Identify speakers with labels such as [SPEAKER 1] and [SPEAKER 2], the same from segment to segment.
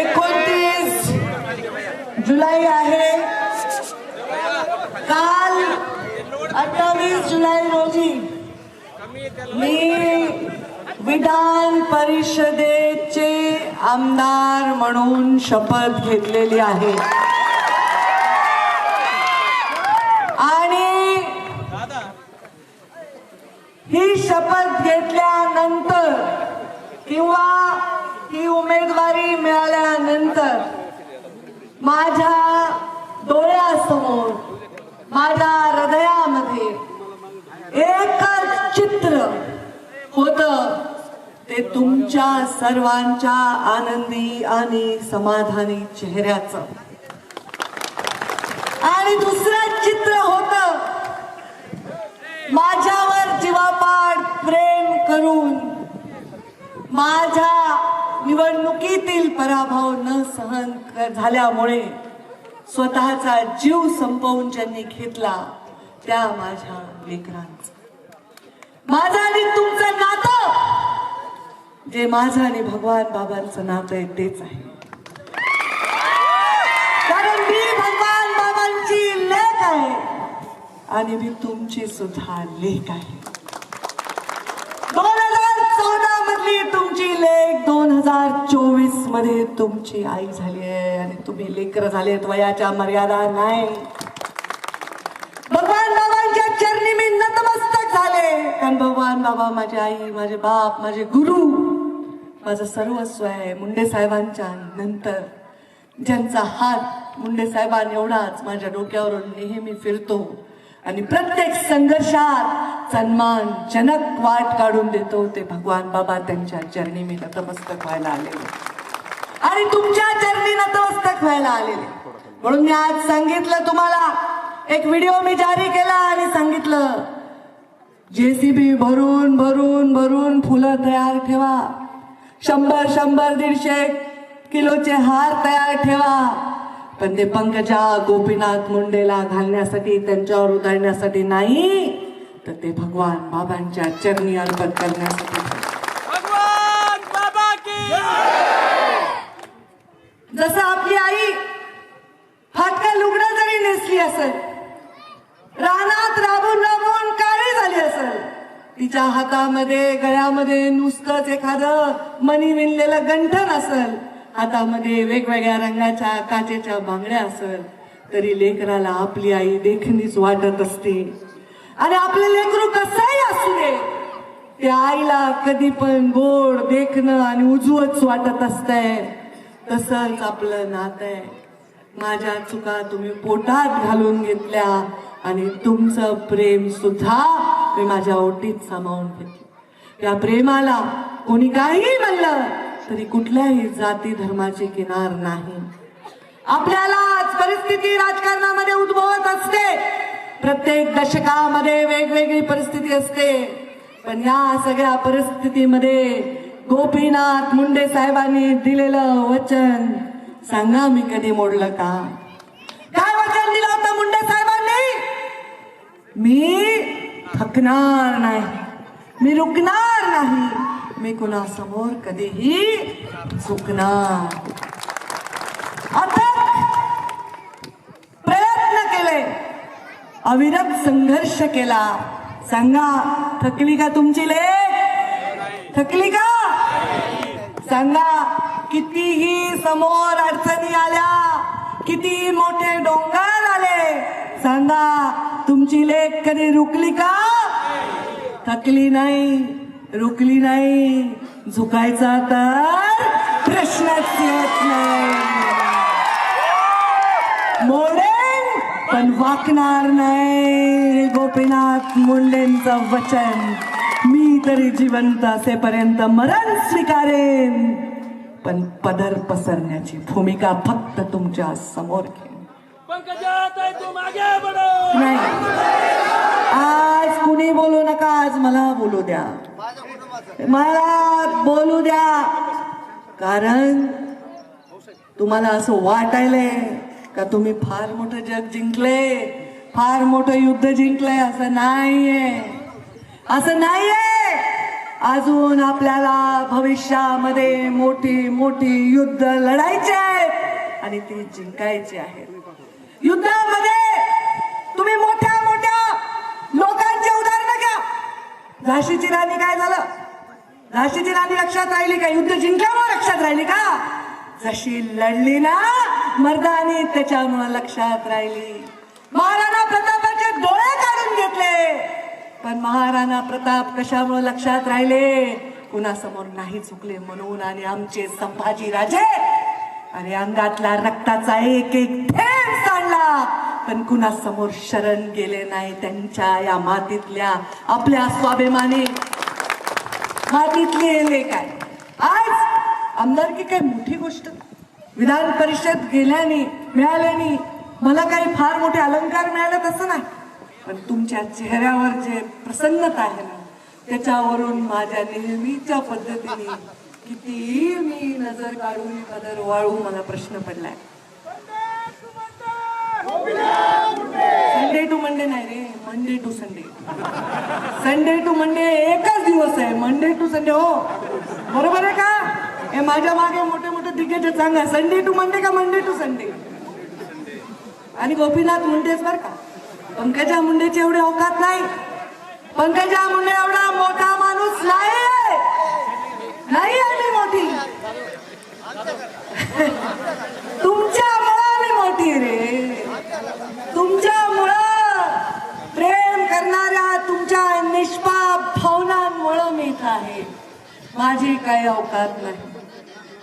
[SPEAKER 1] एकोणतीस जुलै आहे. काल अठ्ठावीस जुलै रोजी मी विधान परिषदेचे आमदार म्हणून शपथ घेतलेली आहे. आणि ही शपथ घेतल्यानंतर किंवा ही उमेदवारी मिळाल्यानंतर माझ्या डोळ्यासमोर माझ्या हृदयामध्ये एकच चित्र होत. ते तुमच्या सर्वांच्या आनंदी आणि समाधानी चेहऱ्याच. आणि दुसरं चित्र होत. माझ्यावर जीवापाड प्रेम करून माझ्या निवडणुकीतील पराभव न सहन क- झाल्यामुळे स्वतःचा जीव संपवून ज्यांनी घेतला त्या माझ्या लेकरांचा माझं आणि तुमचं नातं! जे माझं आणि भगवान बाबांचं नातं आहे तेच आहे. कारण मी भगवान बाबांची लेख आहे आणि मी तुमची सुद्धा लेख आहे. दोन हजार चोवीसमध्ये तुमची आई झाली आहे आणि तुम्ही लेकर झाले वयाच्या मर्यादा नाही. भगवान बाबांच्या चरणी मी नतमस्तक झाले. कारण भगवान बाबा माझे आई माझे बाप माझे गुरु माझं सर्वस्व आहे मुंडे साहेबांच्या नंतर. ज्यांचा हात मुंडे साहेबांनी एवढाच माझ्या डोक्यावरून नेहमी फिरतो. आणि प्रत्येक संघर्षात सन्मानजनक वाट काढून देतो ते भगवान बाबा त्यांच्या चरणी मी नतमस्तक व्हायला आलेले. आणि तुमच्या चरणी नतमस्तक व्हायला आलेले. म्हणून मी आज सांगितलं तुम्हाला एक व्हिडिओ मी जारी केला आणि सांगितलं जेसीबी भरून भरून भरून फुलं तयार ठेवा. शंभर शंभर दीडशे किलोचे हार तयार ठेवा. पण ते पंकजा गोपीनाथ मुंडेला घालण्यासाठी त्यांच्यावर उधळण्यासाठी नाही तर ते भगवान बाबांच्या चरणी अर्पण करण्यासाठी.
[SPEAKER 2] भगवान बाबा की
[SPEAKER 1] जसं आपली आई फाटका लुगडं जरी नेसली असेल रानात राबून राबून काळी झाली असेल तिच्या हातामध्ये गळ्यामध्ये नुसतंच एखादं मनी विणलेलं गंठन असेल हातामध्ये वेगवेगळ्या रंगाच्या काचेच्या बांगड्या असेल तरी लेकराला आपली आई देखणीच वाटत असते. आणि आपलं लेकरू कसंही असू दे त्या आईला कधी पण गोड देखणं आणि उजवच वाटत असतंय. तसंच आपलं नातं आहे. माझ्या चुका तुम्ही पोटात घालून घेतल्या आणि तुमचं प्रेम सुद्धा मी माझ्या ओटीत सामावून घेतलं. या प्रेमाला कोणी काही म्हणलं तरी कुठल्याही जाती धर्माची किनार नाही. आपल्यालाच परिस्थिती राजकारणामध्ये उद्भवत असते. प्रत्येक दशकामध्ये वेगवेगळी परिस्थिती असते. पण या सगळ्या परिस्थितीमध्ये गोपीनाथ मुंडे साहेबांनी दिलेलं वचन सांगा मी कधी मोडलं का? काय वचन दिलं होतं मुंडे साहेबांनी? मी थकणार नाही. मी रुकणार नाही. कुणासमोर कधीही चुकणार. अथक प्रयत्न केले. अविरत संघर्ष केला. सांगा थकली का तुमची लेख? थकली का? सांगा कितीही समोर अडचणी आल्या किती मोठे डोंगर आले सांगा तुमची लेख कधी रुकली का? थकली नाही. रुकली नाही. झुकायचा तर प्रश्नच येत नाही. मोडेन पण वाकणार नाही. गोपीनाथ मुंडेंचं वचन. मी तरी जिवंत असेपर्यंत मरण स्वीकारेन. पण पदर पसरण्याची भूमिका फक्त तुमच्यासमोर घेईन. नाही. आज कुणी बोलू नका आज मला बोलू द्या. मला बोलू द्या. कारण तुम्हाला असं वाटायलंय का तुम्ही फार मोठं जग जिंकले? फार मोठं युद्ध जिंकलंय असं नाहीये. असं नाहीये. अजून आपल्याला भविष्यामध्ये मोठी मोठी युद्ध लढायची आहेत आणि ती जिंकायची आहेत युद्धामध्ये तुम्ही मोठ्या मोठ्या लोकांची उदाहरणं घ्या. झाशीची राणी काय झालं? झाशीची राणी लक्षात राहिली का? युद्ध जिंकल्यामुळे लक्षात राहिली का? जशी लढली ना मर्दानी त्याच्यामुळे लक्षात राहिली. महाराणा प्रतापाचे डोळे काढून घेतले. पण महाराणा प्रताप कशामुळे लक्षात राहिले? कुणासमोर नाही चुकले म्हणून आणि आमचे संभाजी राजे आणि अंगातला रक्ताचा एक एक थेंब सांडला. पण कुणासमोर शरण गेले नाही त्यांच्या या मातीतल्या आपल्या स्वाभिमानी मातीतले काय? आज आमदारकी काही मोठी गोष्ट? विधान परिषद गेल्याने मिळाल्याने मला काही फार मोठे अलंकार मिळाले तसं नाही. पण तुमच्या चेहऱ्यावर जे प्रसन्नता आहे ना त्याच्यावरून माझ्या नेहमीच्या पद्धतीने कितीही मी नजर काढून पदर वाळू मला प्रश्न पडलाय. संडे टू मंडे नाही रे. Monday to Sunday Sunday to Monday एकच दिवस आहे. मंडे टू संडे हो. बरोबर आहे का? हे माझ्या मागे मोठे मोठे दिग्गज सांगा. संडे टू मंडे का मंडे टू संडे आणि गोपीनाथ मुंडेच बर का. पंकजा मुंडेचे एवढे औकात नाही. पंकजा मुंडे एवढा मोठा माणूस नाही आहे मी मोठी तुमच्यामुळं मी मोठी रे तुमच्यामुळं प्रेम करणाऱ्या तुमच्या निष्पाप भावनांमुळं मी इथं आहे माझी काही अवकात नाही.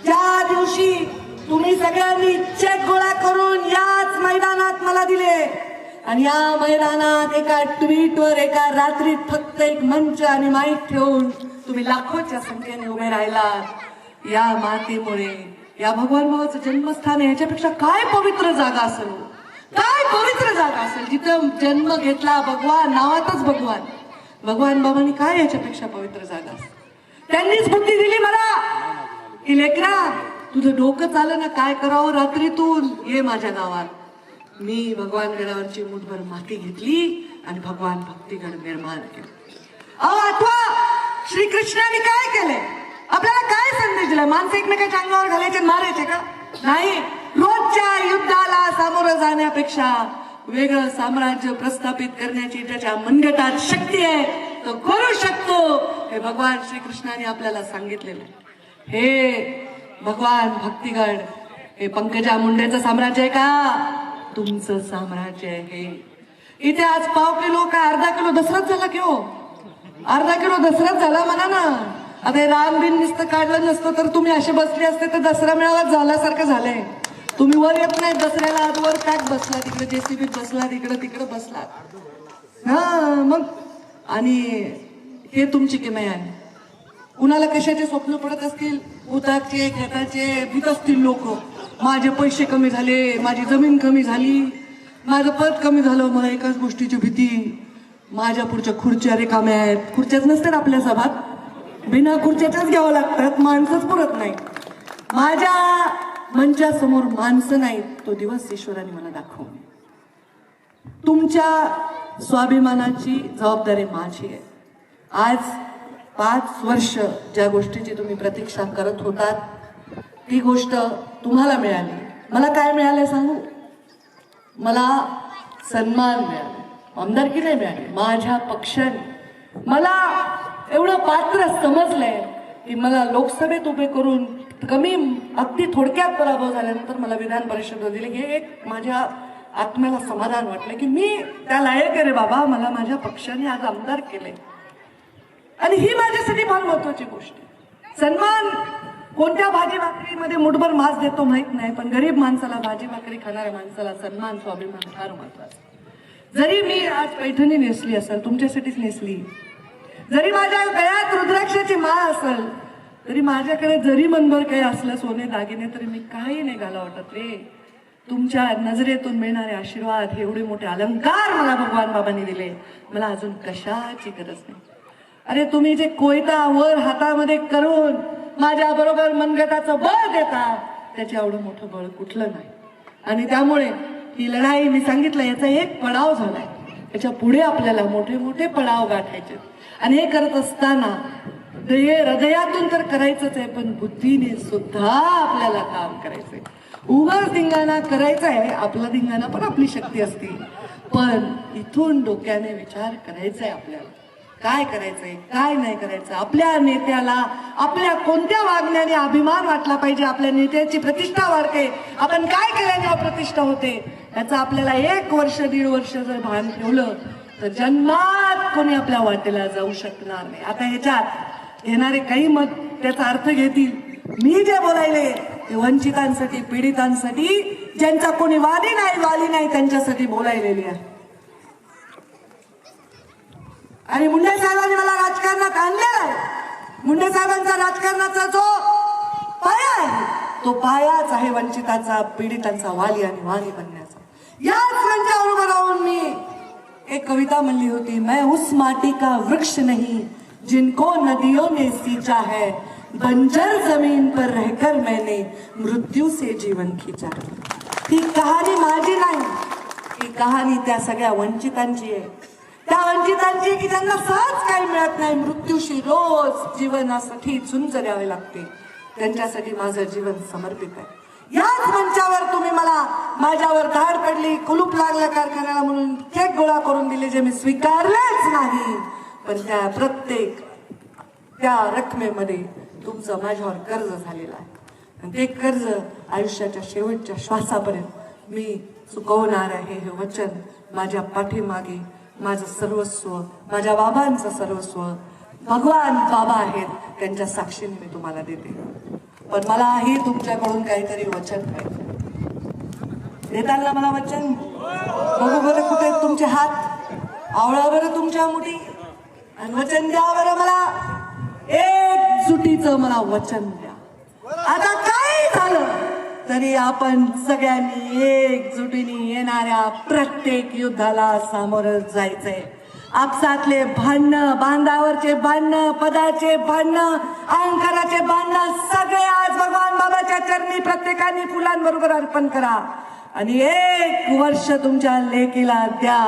[SPEAKER 1] त्या दिवशी तुम्ही सगळ्यांनी चेक गोळा करून याच मैदानात मला दिले. आणि या मैदानात एका ट्विटवर एका रात्रीत फक्त एक मंच आणि माईक ठेवून तुम्ही लाखोच्या संख्येने उभे राहिलात. या मातीमुळे या भगवान भावाचं जन्मस्थान आहे याच्यापेक्षा काय पवित्र जागा असेल? काय पवित्र जागा असेल? जिथं जन्म घेतला भगवान नावातच भगवान. भगवान बाबांनी काय याच्यापेक्षा पवित्र जागा असेल? त्यांनीच बुद्धी दिली मला. की लेकरा तुझं डोकं चालं ना काय करावं रात्रीतून? ये माझ्या गावात. मी भगवान गडावरची मुठभर माती घेतली आणि भगवान भक्तीगड निर्माण केलं. अहो आठवा श्रीकृष्णाने काय केलंय आपल्याला काय संदेश दिला? माणसं एकमेकाच्या अंगावर घालायचे मारायचे का? नाही. रोजच्या युद्धाला सामोरं जाण्यापेक्षा वेगळं साम्राज्य प्रस्थापित करण्याची ज्याच्या मनगटात शक्ती आहे. तो करू शकतो. हे भगवान श्रीकृष्णाने आपल्याला सांगितलेलं आहे. हे भगवान भक्तिगड हे पंकजा मुंडेचं साम्राज्य आहे का? तुमचं साम्राज्य आहे. इथे आज पाव किलो का अर्धा किलो दसराच झाला की हो? अर्धा किलो दसराच झाला म्हणा ना. आता हे राम बिन नुसतं काढलं नसतं तर तुम्ही असे बसले असते तर दसरा मेळावा झाल्यासारखं झालंय. तुम्ही वर येत नाही दसऱ्याला आज वर पॅक बसला तिकडे जेसीबीत बसला तिकडे तिकडे बसला. हा मग? आणि हे तुमची किमया आहे? कुणाला कशाचे स्वप्न पडत असतील? उताचे खेताचे भीत असतील लोक. माझे पैसे कमी झाले माझी जमीन कमी झाली माझं पद कमी झालं मला एकाच गोष्टीची भीती. माझ्या पुढच्या खुर्च्या रिकाम्या आहेत. खुर्च्याच नसतात आपल्या सभात. बिना खुर्च्याच्याच घ्यावं लागतात. माणसंच पुरत नाही. माझ्या मंचासमोर माणसं नाहीत. तो दिवस ईश्वराने मला दाखवून. तुमच्या स्वाभिमानाची जबाबदारी माझी आहे. आज पाच वर्ष ज्या गोष्टीची तुम्ही प्रतीक्षा करत होतात ती गोष्ट तुम्हाला मिळाली. मला काय मिळालं सांगू? मला सन्मान मिळाला. आमदारकी नाही मिळाली. माझ्या पक्षाने. मला एवढं पात्र समजलंय की मला लोकसभेत उभे करून कमी अगदी थोडक्यात पराभव झाल्यानंतर मला विधान परिषद दिली. हे एक माझ्या आत्म्याला समाधान वाटलं की मी त्या लायक आहे रे बाबा. मला माझ्या पक्षाने आज आमदार केले आणि ही माझ्यासाठी फार महत्वाची गोष्ट सन्मान कोणत्या भाजी भाकरीमध्ये मुठभर मास देतो माहीत नाही पण गरीब माणसाला भाजी भाकरी खाणाऱ्या माणसाला सन्मान स्वाभिमान फार महत्त्वाचा जरी मी आज पैठणी नेसली असेल तुमच्यासाठीच नेसली. जरी माझ्या गळ्यात रुद्राक्षाची माळ असेल तरी माझ्याकडे जरी मनभर काही असलं सोने दागिने तरी मी काही नाही घाला वाटत रे. तुमच्या नजरेतून मिळणारे आशीर्वाद हे एवढे मोठे अलंकार मला भगवान बाबांनी दिले. मला अजून कशाची गरज नाही. अरे तुम्ही जे कोयता वर हातामध्ये करून माझ्या बरोबर मनगटाचं बळ देता त्याच्या एवढं मोठं बळ कुठलं नाही. आणि त्यामुळे ही लढाई मी सांगितलं याचा एक पडाव झालाय. याच्यापुढे आपल्याला मोठे मोठे पडाव गाठायचे आणि हे करत असताना हे हृदयातून तर करायचंच आहे पण बुद्धीने सुद्धा आपल्याला काम करायचंय. उगाच धिंगाणा करायचा आहे आपला धिंगाणा पण आपली शक्ती असते. पण इथून डोक्याने विचार करायचा आहे आपल्याला. काय करायचंय? काय नाही करायचं? आपल्या नेत्याला आपल्या कोणत्या वागण्याने अभिमान वाटला पाहिजे? आपल्या नेत्याची प्रतिष्ठा वाढते. आपण काय केल्याने प्रतिष्ठा होते? याचं आपल्याला एक वर्ष दीड वर्ष जर भान ठेवलं तर जन्मात कोणी आपल्या वाटेला जाऊ शकणार नाही. आता ह्याच्यात येणारे काही मत त्याचा अर्थ घेतील. मी जे बोलायले ते वंचितांसाठी पीडितांसाठी ज्यांचा कोणी वादी नाही वाली नाही त्यांच्यासाठी बोलायलेली आहे. आणि मुंडे साहेबांनी मला राजकारणात आणलेला आहे मुंडे साहेबांचा राजकारणाचा जो पाया आहे तो पायाच आहे वंचिताचा पीडितांचा वाली आणि वाली बनण्याचा. याच मंचावर उभं राहून मी एक कविता म्हणली होती मैं उस माटी का वृक्ष नहीं जिनको नदियों ने सींचा है बंजर जमीन पर रहकर मैंने मृत्यू से जीवन खींचा ही. कहाणी माझी नाही ही कहाणी त्या सगळ्या वंचितांची आहे. त्या वंचितांची की त्यांना सहज काही मिळत नाही. मृत्यूशी रोज जीवनासाठी झुंज द्यावे लागते. त्यांच्यासाठी माझं जीवन समर्पित आहे. याच मंचावर तुम्ही मला माझ्यावर धाड पडली कुलूप लागल्या कारखान्याला म्हणून चेक गोळा करून दिले जे मी स्वीकारलेच नाही. पण त्या प्रत्येक त्या रकमेमध्ये तुमचं माझ्यावर कर्ज झालेलं आहे. आणि ते कर्ज आयुष्याच्या शेवटच्या श्वासापर्यंत मी चुकवणार आहे हे वचन माझ्या पाठीमागे माझं सर्वस्व माझ्या बाबांचं सर्वस्व भगवान बाबा आहेत त्यांच्या साक्षीने मी तुम्हाला देते. पण मलाही तुमच्याकडून काहीतरी वचन पाहिजे. देताल ना मला वचन? बघू बरं कुठे तुमचे हात. आवळा बरं तुमच्या मुठी आणि वचन द्या बरं मला. एकजुटीचं मला वचन द्या. आता काय झालं? तरी आपण सगळ्यांनी एकजुटीने येणाऱ्या प्रत्येक युद्धाला सामोरं जायचंय. आपसातले भांडणं बांधावरचे भांडणं पदाचे भांडणं अहंकाराचे भांडणं सगळे आज भगवान बाबाच्या चरणी प्रत्येकाने फुलांबरोबर अर्पण करा. आणि एक वर्ष तुमच्या लेकीला द्या.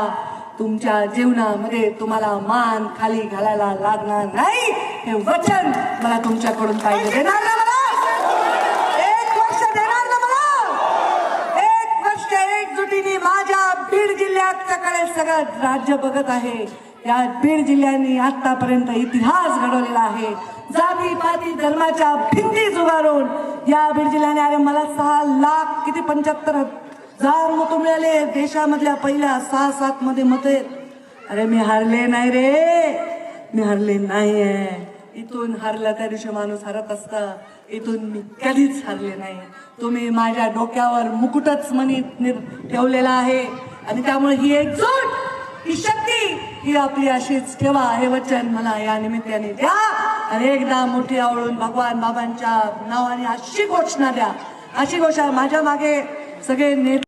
[SPEAKER 1] तुमच्या जीवनामध्ये तुम्हाला मान खाली घालायला लागणार नाही. हे वचन मला तुमच्याकडून पाहिजे. देणार ना मला एक वर्ष देणार ना मला एक वर्ष एकजुटीने माझ्या बीड जिल्ह्याकडे सगळं राज्य बघत आहे. या बीड जिल्ह्याने आतापर्यंत इतिहास घडवलेला आहे. जाती पाती धर्माच्या भिंती जुगारून या बीड जिल्ह्याने अरे मला सहा लाख किती पंच्याहत्तर हजार मत मिळाले. देशामधल्या पहिल्या सहा सात मध्ये मत अरे मी हारले नाही रे. मी हरले नाहीये. इथून हरला त्या दिवशी माणूस हरत असता. इथून मी कधीच हरले नाही. तुम्ही माझ्या डोक्यावर मुकुटच मनीत निर- ठेवलेला आहे. आणि त्यामुळे ही एकजूट ही शक्ती ही आपली अशीच ठेवा. हे वचन मला या निमित्ताने द्या. आणि एकदा मोठी आवडून भगवान बाबांच्या नावाने अशी घोषणा द्या. अशी घोषणा माझ्या मागे सगळे नेते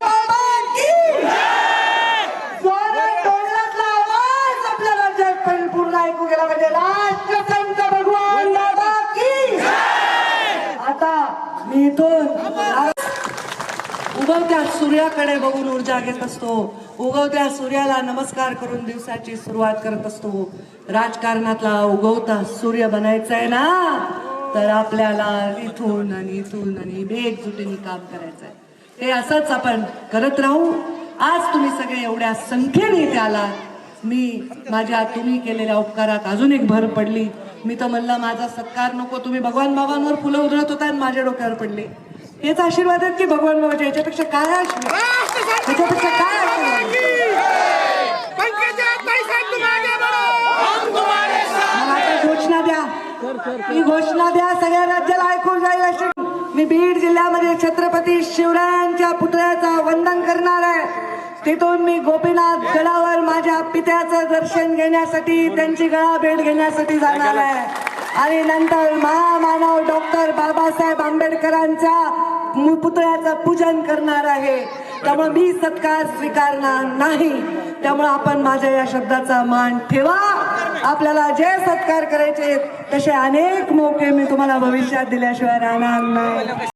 [SPEAKER 1] पूर्ण ऐकू गेला राष्ट्रसंत भगवान आता मी इथून उगवत्या सूर्याकडे बघून ऊर्जा घेत असतो. उगवत्या सूर्याला नमस्कार करून दिवसाची सुरुवात करत असतो. राजकारणातला उगवता सूर्य बनायचा आहे ना? तर आपल्याला इथून आणि इथून आणि एकजुटीने काम करायचं आहे हे असंच आपण करत राहू. आज तुम्ही सगळे एवढ्या संख्येने इथे आलात. मी माझ्या तुम्ही केलेल्या उपकारात अजून एक भर पडली. मी तर म्हणलं माझा सत्कार नको. तुम्ही भगवान बाबांवर फुलं उधळत होता आणि माझ्या डोक्यावर पडले. हेच आशीर्वाद आहेत की भगवान बाबाच्या याच्यापेक्षा काय आशीर्वाद? याच्यापेक्षा काय आशीर्वाद? मला आता घोषणा द्या. ही घोषणा द्या सगळ्या राज्याला ऐकून जाईल अशी. मी बीड जिल्ह्यामध्ये छत्रपती शिवरायांच्या पुतळ्याचा वंदन करणार आहे. तिथून मी गोपीनाथ गडावर माझ्या पित्याचं दर्शन घेण्यासाठी त्यांची गळा भेट घेण्यासाठी जाणार आहे. आणि नंतर महामानव डॉक्टर बाबासाहेब आंबेडकरांच्या मु- पुतळ्याचं पूजन करणार आहे. त्यामुळे मी सत्कार स्वीकारणार नाही. त्यामुळे आपण माझ्या या शब्दाचा मान ठेवा. आपल्याला जे सत्कार करायचे तसे अनेक मौके मी तुम्हाला भविष्यात दिल्याशिवाय राहणार नाही.